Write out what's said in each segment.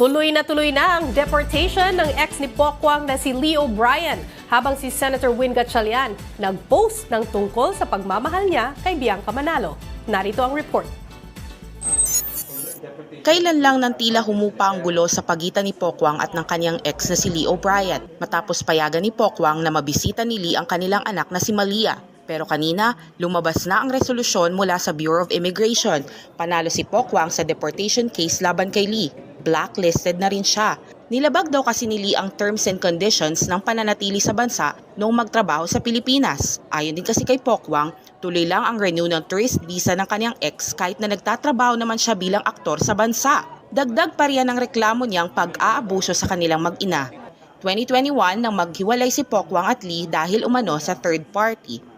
Tuloy na tuloy na ang deportation ng ex ni Pokwang na si Lee O'Brien habang si Senator Win Gatchalian nag-post ng tungkol sa pagmamahal niya kay Bianca Manalo. Narito ang report. Kailan lang nang tila humupa ang gulo sa pagitan ni Pokwang at ng kanyang ex na si Lee O'Brien matapos payagan ni Pokwang na mabisita ni Lee ang kanilang anak na si Malia. Pero kanina, lumabas na ang resolusyon mula sa Bureau of Immigration. Panalo si Pokwang sa deportation case laban kay Lee. Blacklisted na rin siya. Nilabag daw kasi ni Lee ang terms and conditions ng pananatili sa bansa noong magtrabaho sa Pilipinas. Ayon din kasi kay Pokwang, tuloy lang ang renew ng tourist visa ng kanyang ex kahit na nagtatrabaho naman siya bilang aktor sa bansa. Dagdag pa riyan ang reklamo niyang pag-aabuso sa kanilang mag-ina. 2021 nang maghiwalay si Pokwang at Lee dahil umano sa third party.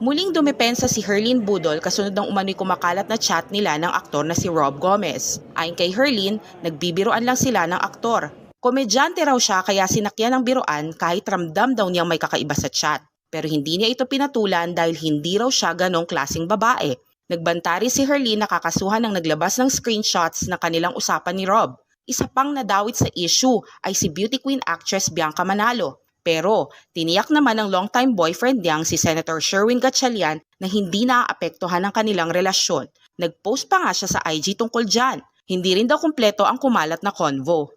Muling dumepensa si Herlin Budol kasunod ng umano'y kumakalat na chat nila ng aktor na si Rob Gomez. Ayon kay Herlin, nagbibiroan lang sila ng aktor. Komedyante raw siya kaya sinakyan ng biroan kahit ramdam daw niyang may kakaiba sa chat. Pero hindi niya ito pinatulan dahil hindi raw siya ganong klasing babae. Nagbantari si Herlin na kakasuhan ng naglabas ng screenshots na kanilang usapan ni Rob. Isa pang nadawit sa issue ay si beauty queen actress Bianca Manalo. Pero tiniyak naman ng longtime boyfriend niyang si Senator Sherwin Gatchalian na hindi naaapektuhan ang kanilang relasyon. Nag-post pa nga siya sa IG tungkol dyan. Hindi rin daw kumpleto ang kumalat na convo.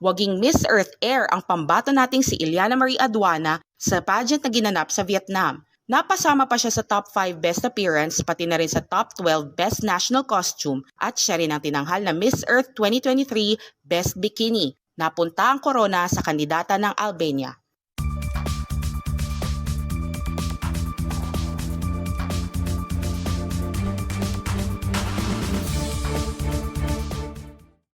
Waging Miss Earth Air ang pambato nating si Ilyana Marie Aduana sa pageant na ginanap sa Vietnam. Napasama pa siya sa top 5 best appearance pati na rin sa top 12 best national costume at siya rin ang tinanghal na Miss Earth 2023 Best Bikini. Napunta ang corona sa kandidata ng Albania.